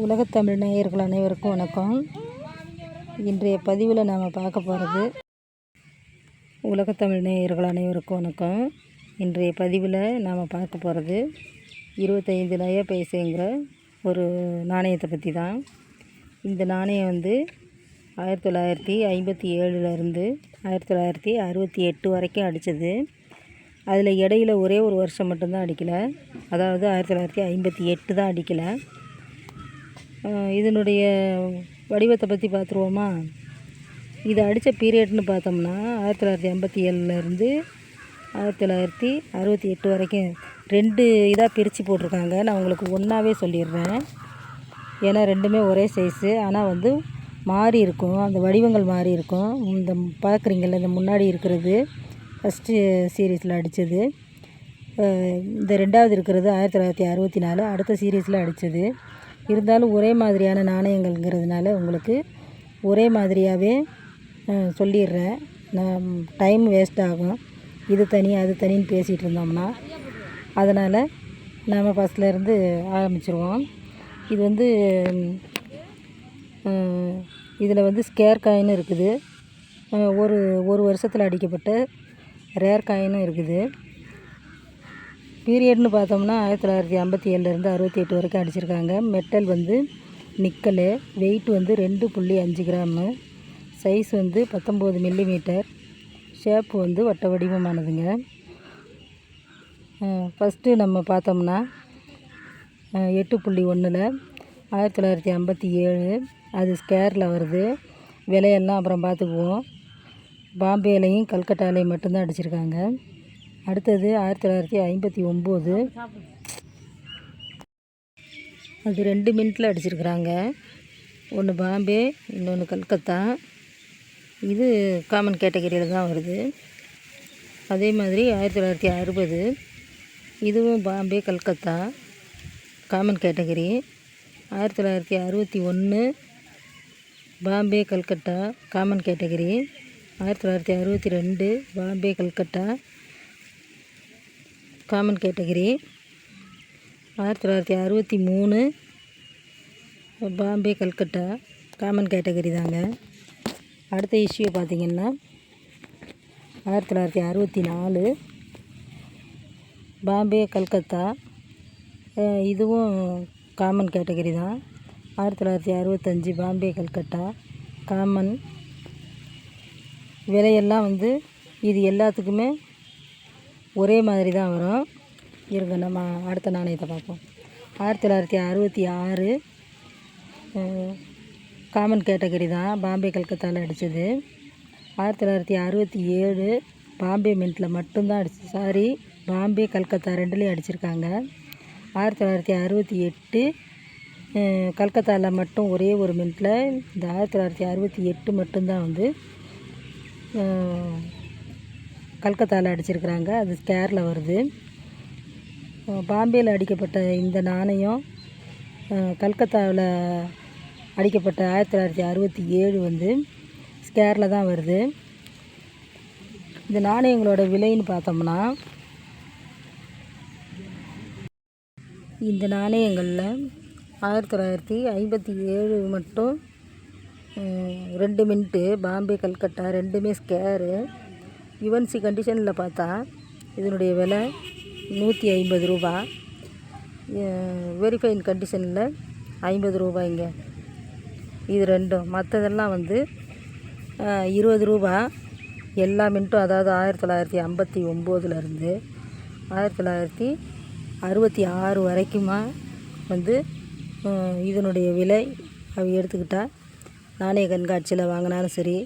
உலகத்தமிழ் நேயர்கள் அனைவருக்கும் வணக்கம். இன்றைய பதிவில் நாம் பார்க்க போகிறது உலகத்தமிழ் நேயர்கள் அனைவருக்கும் வணக்கம். இன்றைய பதிவில் நாம் பார்க்க போகிறது இருபத்தைந்து நய பைசைங்கிற ஒரு நாணயத்தை பற்றி தான் இந்த நாணயம் வந்து ஆயிரத்தி தொள்ளாயிரத்தி ஐம்பத்தி ஏழுலேருந்து ஆயிரத்தி தொள்ளாயிரத்தி அறுபத்தி எட்டு வரைக்கும் அடித்தது அதில் இடையில ஒரே ஒரு வருஷம் மட்டும்தான் அடிக்கலை. அதாவது ஆயிரத்தி தொள்ளாயிரத்தி ஐம்பத்தி எட்டு தான் அடிக்கலை. இதனுடைய வடிவத்தை பற்றி பார்த்துருவோமா இது அடித்த பீரியட்னு பார்த்தோம்னா ஆயிரத்தி தொள்ளாயிரத்தி ஐம்பத்தி ஏழுலேருந்து ஆயிரத்தி தொள்ளாயிரத்தி அறுபத்தி எட்டு வரைக்கும் ரெண்டு இதாக பிரித்து போட்டிருக்காங்க. நான் உங்களுக்கு ஒன்றாவே சொல்லிடுறேன். ஏன்னா ரெண்டுமே ஒரே சைஸு ஆனால் வந்து மாறி இருக்கும். அந்த வடிவங்கள் மாறி இருக்கும். இந்த பார்க்குறீங்கள்ல இந்த முன்னாடி இருக்கிறது ஃபஸ்ட்டு சீரீஸில் அடித்தது இந்த ரெண்டாவது இருக்கிறது ஆயிரத்தி தொள்ளாயிரத்தி அறுபத்தி நாலு. அடுத்த சீரீஸில் அடித்தது இருந்தாலும் ஒரே மாதிரியான நாணயங்கள்ங்கிறதுனால உங்களுக்கு ஒரே மாதிரியாகவே சொல்லிடுறேன். நான் டைம் வேஸ்ட் ஆகும். இது தனி அது தனின்னு பேசிகிட்டு இருந்தோம்னா அதனால் நாம் ஃபஸ்ட்லேருந்து ஆரம்பிச்சிருவோம். இது வந்து இதில் வந்து ஸ்கேர் காயின்னு இருக்குது. ஒரு ஒரு வருஷத்தில் அடிக்கப்பட்ட ரேர் காயினும் இருக்குது. பீரியட்னு பார்த்தோம்னா ஆயிரத்தி தொள்ளாயிரத்தி ஐம்பத்தி ஏழுலேருந்து அறுபத்தி எட்டு வரைக்கும் அடிச்சிருக்காங்க. மெட்டல் வந்து நிக்கலு. வெயிட் வந்து ரெண்டு புள்ளி அஞ்சு கிராமு. சைஸ் வந்து பத்தொம்போது மில்லி மீட்டர் ஷேப் வந்து வட்ட வடிவமானதுங்க. ஃபஸ்ட்டு நம்ம பார்த்தோம்னா எட்டு புள்ளி ஒன்றில் ஆயிரத்தி தொள்ளாயிரத்தி ஐம்பத்தி ஏழு. அது ஸ்கேரில் வருது. விலையெல்லாம் அப்புறம் பார்த்துக்குவோம். பாம்பேலையும் கல்கட்டாலையும் மட்டும்தான் அடிச்சிருக்காங்க. அடுத்தது ஆயிரத்தி தொள்ளாயிரத்தி ஐம்பத்தி ஒம்பது. அது ரெண்டு மினிட்டில் அடிச்சிருக்கிறாங்க. ஒன்று பாம்பே இன்னொன்று கல்கத்தா. இது காமன் கேட்டகரியில் தான் வருது. அதே மாதிரி ஆயிரத்தி தொள்ளாயிரத்தி அறுபது. இதுவும் பாம்பே கல்கத்தா. காமன் கேட்டகரி ஆயிரத்தி தொள்ளாயிரத்தி அறுபத்தி ஒன்று பாம்பே கல்கட்டா காமன் கேட்டகரி ஆயிரத்தி தொள்ளாயிரத்தி அறுபத்தி ரெண்டு பாம்பே கல்கட்டா காமன் கேட்டகரி ஆயிரத்தி தொள்ளாயிரத்தி அறுபத்தி மூணு பாம்பே கல்கட்டா. காமன் கேட்டகரி தாங்க. அடுத்த இஷ்யூ பார்த்திங்கன்னா ஆயிரத்தி தொள்ளாயிரத்தி அறுபத்தி நாலு பாம்பே கல்கத்தா. இதுவும் காமன் கேட்டகரி தான். ஆயிரத்தி தொள்ளாயிரத்தி அறுபத்தஞ்சி பாம்பே கல்கட்டா. காமன் விலையெல்லாம் வந்து இது எல்லாத்துக்குமே ஒரே மாதிரி தான் வரும். இருங்க நம்ம அடுத்த நாணயத்தை பார்ப்போம். ஆயிரத்தி தொள்ளாயிரத்தி அறுபத்தி ஆறு காமன் கேட்டகரி தான். பாம்பே கல்கத்தாவில் அடித்தது ஆயிரத்தி தொள்ளாயிரத்தி அறுபத்தி ஏழு பாம்பே மின்ட்டில் மட்டும்தான் அடிச்சு சாரி பாம்பே கல்கத்தா ரெண்டுலேயும் அடிச்சிருக்காங்க. ஆயிரத்தி தொள்ளாயிரத்தி அறுபத்தி எட்டு கல்கத்தாவில் மட்டும் ஒரே ஒரு மின்ட்டில் இந்த ஆயிரத்தி தொள்ளாயிரத்தி அறுபத்தி எட்டு மட்டும்தான் வந்து கல்கத்தாவில் அடிச்சிருக்கிறாங்க. அது ஸ்கேரில் வருது. பாம்பேயில் அடிக்கப்பட்ட இந்த நாணயம் கல்கத்தாவில் அடிக்கப்பட்ட ஆயிரத்தி தொள்ளாயிரத்தி அறுபத்தி ஏழு வந்து ஸ்கேரில் தான் வருது. இந்த நாணயங்களோட விலைன்னு பார்த்தோம்னா இந்த நாணயங்களில் ஆயிரத்தி தொள்ளாயிரத்தி ஐம்பத்தி ஏழு மட்டும் ரெண்டு மின்ட்டு பாம்பே கல்கட்டா ரெண்டுமே ஸ்கேரு யுவன்சி கண்டிஷனில் பார்த்தா இதனுடைய விலை நூற்றி ஐம்பது ரூபா. வெரிஃபைன் கண்டிஷனில் ஐம்பது ரூபாய்ங்க. இது ரெண்டும். மற்றதெல்லாம் வந்து இருபது ரூபா. எல்லா மின்ட்டும் அதாவது ஆயிரத்தி தொள்ளாயிரத்தி ஐம்பத்தி ஒம்போதுலேருந்து ஆயிரத்தி தொள்ளாயிரத்தி அறுபத்தி ஆறு வரைக்குமா வந்து இதனுடைய விலை அவ எடுத்துக்கிட்டால் நாணய கண்காட்சியில் வாங்கினாலும் சரி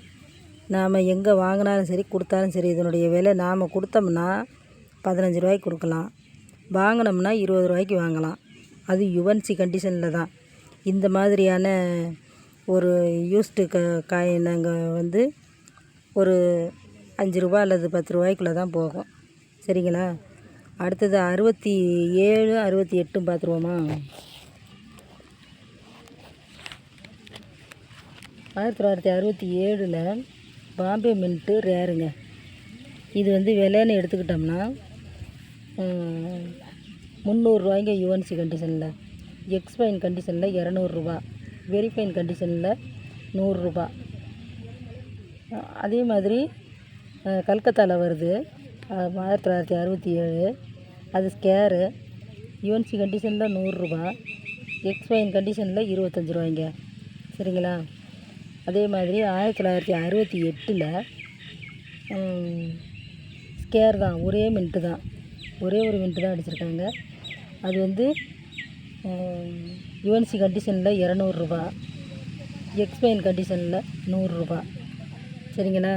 நாம் எங்கே வாங்கினாலும் சரி கொடுத்தாலும் சரி இதனுடைய விலை நாம் கொடுத்தோம்னா பதினஞ்சு ரூபாய்க்கு கொடுக்கலாம். வாங்கினோம்னா இருபது ரூபாய்க்கு வாங்கலாம். அது யுவன்சி கண்டிஷனில் தான். இந்த மாதிரியான ஒரு யூஸ்டு க காய் நாங்கள் வந்து ஒரு அஞ்சு ரூபா அல்லது பத்து ரூபாய்க்குள்ளே தான் போகும். சரிங்களா? அடுத்தது அறுபத்தி ஏழு அறுபத்தி எட்டும் பார்த்துருவோமா? ஆயிரத்தி தொள்ளாயிரத்தி அறுபத்தி ஏழில் பாம்பே மின்ட்டு ரேருங்க. இது வந்து விலைன்னு எடுத்துக்கிட்டோம்னா முந்நூறுரூவாய்ங்க யூஎன்சி கண்டிஷனில் எக்ஸ்பைன் கண்டிஷனில் இரநூறுபா வெரிஃபைன் கண்டிஷனில் நூறுரூபா அதே மாதிரி கல்கத்தாவில் வருது. ஆயிரத்தி தொள்ளாயிரத்தி அறுபத்தி ஏழு. அது ஸ்கேரு யூஎன்சி கண்டிஷனில் நூறுரூபா எக்ஸ்பைன் கண்டிஷனில் இருபத்தஞ்சி ரூபாய்ங்க. சரிங்களா? அதே மாதிரி ஆயிரத்தி தொள்ளாயிரத்தி அறுபத்தி எட்டில் ஸ்கேர் தான். ஒரே மின்ட்டு தான். ஒரே ஒரு மின்ட்டு தான் அடிச்சிருக்காங்க. அது வந்து யுஎன்சி கண்டிஷனில் இரநூறுபா எக்ஸ்பைன் கண்டிஷனில் நூறுரூபா சரிங்களா?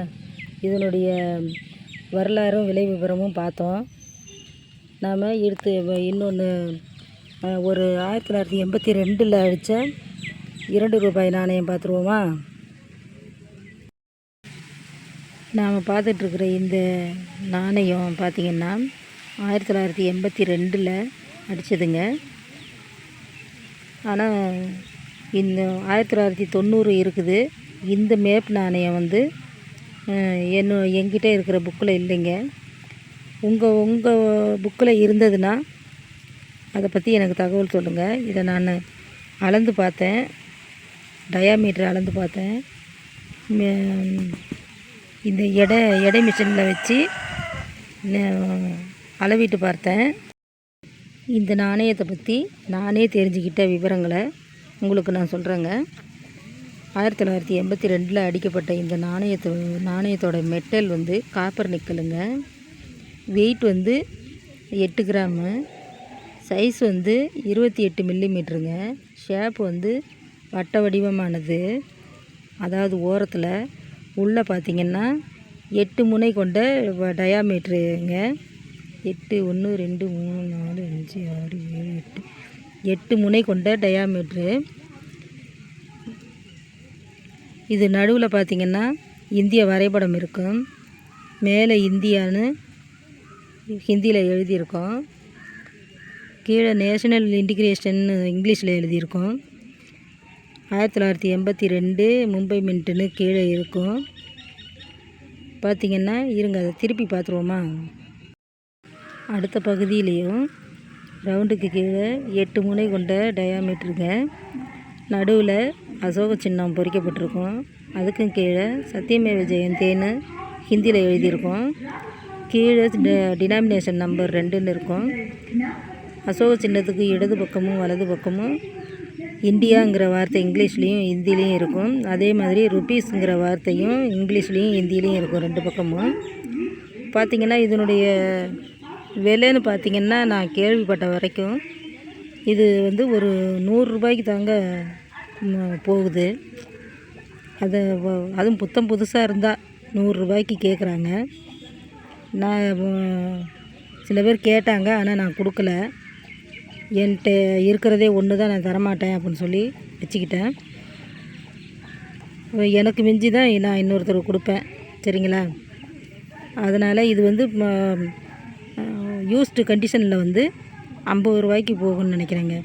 இதனுடைய வரலாறும் விலை விவரமும் பார்த்தோம். நாம் எடுத்து இன்னொன்று ஒரு ஆயிரத்தி தொள்ளாயிரத்தி எண்பத்தி ரெண்டில் அடித்த இரண்டு ரூபாய் நாணயம் பார்த்துருவோமா? நாம் பார்த்துட்ருக்குற இந்த நாணயம் பார்த்திங்கன்னா ஆயிரத்தி தொள்ளாயிரத்தி எண்பத்தி ரெண்டில் அடித்ததுங்க ஆனால் இந்த ஆயிரத்தி தொள்ளாயிரத்தி தொண்ணூறு இருக்குது. இந்த மேப் நாணயம் வந்து என்ன என்கிட்ட இருக்கிற புக்கில் இல்லைங்க. உங்கள் உங்கள் புக்கில் இருந்ததுன்னா அதை பற்றி எனக்கு தகவல் சொல்லுங்கள் இதை நான் அளந்து பார்த்தேன். டயாமீட்டர் அளந்து பார்த்தேன். மே- இந்த எடை எடை மிஷினில் வச்சு அளவிட்டு பார்த்தேன். இந்த நாணயத்தை பற்றி நானே தெரிஞ்சுக்கிட்ட விவரங்களை உங்களுக்கு நான் சொல்கிறேங்க ஆயிரத்தி தொள்ளாயிரத்தி எண்பத்தி ரெண்டில் அடிக்கப்பட்ட இந்த நாணயத்தை நாணயத்தோட மெட்டல் வந்து காப்பர் நிக்கலுங்க வெயிட் வந்து எட்டு கிராமு சைஸ் வந்து இருபத்தி எட்டு மில்லிமீட்டருங்க ஷேப் வந்து வட்ட வடிவமானது. அதாவது ஓரத்தில் உள்ளே பார்த்திங்கன்னா எட்டு முனை கொண்ட டயாமீட்ருங்க எட்டு ஒன்று ரெண்டு மூணு நாலு அஞ்சு ஆறு ஏழு எட்டு. எட்டு முனை கொண்ட டயாமீட்ரு இது நடுவில் பார்த்திங்கன்னா இந்திய வரைபடம் இருக்கும். மேலே இந்தியான்னு ஹிந்தியில் எழுதியிருக்கோம். கீழே நேஷனல் இன்டிகிரேஷன் இங்கிலீஷில் எழுதியிருக்கோம். ஆயிரத்தி தொள்ளாயிரத்தி எண்பத்தி ரெண்டு மும்பை மின்ட்டுன்னு கீழே இருக்கும். பார்த்திங்கன்னா இருங்க அதை திருப்பி பார்த்துருவோமா அடுத்த பகுதியிலையும் ரவுண்டுக்கு கீழே எட்டு முனை கொண்ட டயாமீட்டருங்க நடுவில் அசோக சின்னம் பொறிக்கப்பட்டிருக்கும். அதுக்கும் கீழே சத்தியமேவ ஜெயந்தேன்னு ஹிந்தியில் எழுதியிருக்கோம். கீழே டினாமினேஷன் நம்பர் ரெண்டுன்னு இருக்கும். அசோக சின்னத்துக்கு இடது பக்கமும் வலது பக்கமும் இந்தியாங்கிற வார்த்தை இங்கிலீஷ்லேயும் ஹிந்திலையும் இருக்கும். அதே மாதிரி ருபீஸுங்கிற வார்த்தையும் இங்கிலீஷ்லேயும் ஹிந்திலையும் இருக்கும் ரெண்டு பக்கமும். பார்த்திங்கன்னா இதனுடைய விலைன்னு பார்த்திங்கன்னா நான் கேள்விப்பட்ட வரைக்கும் இது வந்து ஒரு நூறுரூபாய்க்கு தாங்க போகுது. அதை அதுவும் புத்தம் புதுசாக இருந்தால் நூறுரூபாய்க்கு கேட்குறாங்க நான் சில பேர் கேட்டாங்க ஆனால் நான் கொடுக்கல. என்கிட்ட இருக்கிறதே ஒன்று தான் நான் தரமாட்டேன் அப்படின்னு சொல்லி வச்சுக்கிட்டேன். எனக்கு மிஞ்சி தான் நான் இன்னொருத்தருக்கு கொடுப்பேன் சரிங்களா? அதனால் இது வந்து யூஸ்டு கண்டிஷனில் வந்து ஐம்பது ரூபாய்க்கு போகும்னு நினைக்கிறேங்க.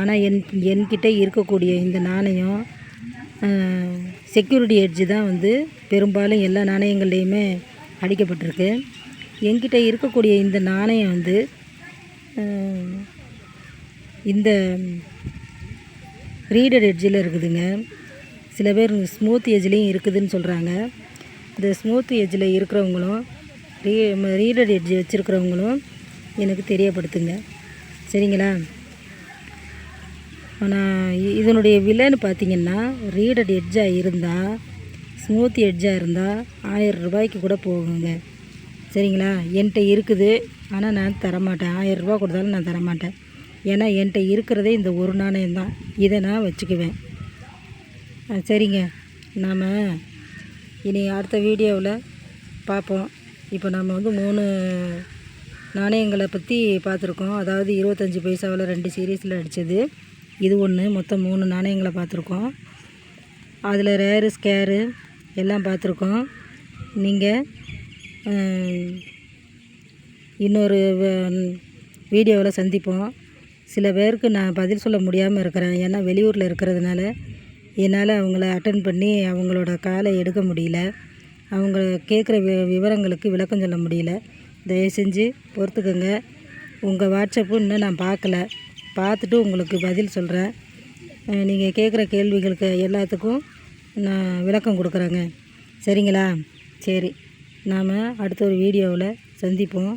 ஆனால் என் என்கிட்ட இருக்கக்கூடிய இந்த நாணயம் செக்யூரிட்டி ஹெட்ஜு தான் வந்து பெரும்பாலும் எல்லா நாணயங்கள்லேயுமே அடிக்கப்பட்டிருக்கு. என்கிட்ட இருக்கக்கூடிய இந்த நாணயம் வந்து இந்த ரீடட் எட்ஜில் இருக்குதுங்க. சில பேர் ஸ்மூத் எஜ்லேயும் இருக்குதுன்னு சொல்கிறாங்க இந்த ஸ்மூத் எஜ்ஜில் இருக்கிறவங்களும் ரீ ரீடட் எட்ஜ் வச்சுருக்கிறவங்களும் எனக்கு தெரியப்படுத்துங்க. சரிங்களா? ஆனால் இதனுடைய விலைன்னு பார்த்தீங்கன்னா ரீடட் எட்ஜாக இருந்தால் ஸ்மூத் எட்ஜாக இருந்தால் ஆயிரம் ரூபாய்க்கு கூட போகுங்க. சரிங்களா? என்கிட்ட இருக்குது. ஆனால் நான் தரமாட்டேன். ஆயிரம் ரூபாய் கொடுத்தாலும் நான் தரமாட்டேன். ஏன்னா என்கிட்ட இருக்கிறதே இந்த ஒரு நாணயம் தான். இதை நான் வச்சுக்குவேன். ஆ, சரிங்க. நாம் இனி அடுத்த வீடியோவில் பார்ப்போம். இப்போ நம்ம வந்து மூணு நாணயங்களை பற்றி பார்த்துருக்கோம். அதாவது இருபத்தஞ்சி பைசாவில் ரெண்டு சீரீஸில் அடித்தது இது ஒன்று மொத்தம் மூணு நாணயங்களை பார்த்துருக்கோம். அதில் ரேரு ஸ்கேரு எல்லாம் பார்த்துருக்கோம். நீங்கள் இன்னொரு வீடியோவில் சந்திப்போம். சில பேருக்கு நான் பதில் சொல்ல முடியாமல் இருக்கிறேன். ஏன்னா வெளியூரில் இருக்கிறதுனால என்னால் அவங்கள அட்டன் பண்ணி அவங்களோட காலை எடுக்க முடியல. அவங்க கேட்குற வி விவரங்களுக்கு விளக்கம் சொல்ல முடியல. தயவு செஞ்சு பொறுத்துக்கோங்க. உங்கள் வாட்ஸ்அப்பு இன்னும் நான் பார்க்கல. பார்த்துட்டு உங்களுக்கு பதில் சொல்கிறேன் நீங்கள் கேட்குற கேள்விகளுக்கு எல்லாத்துக்கும் நான் விளக்கம் கொடுக்குறேங்க. சரிங்களா? சரி. நாம் அடுத்த ஒரு வீடியோவில் சந்திப்போம்.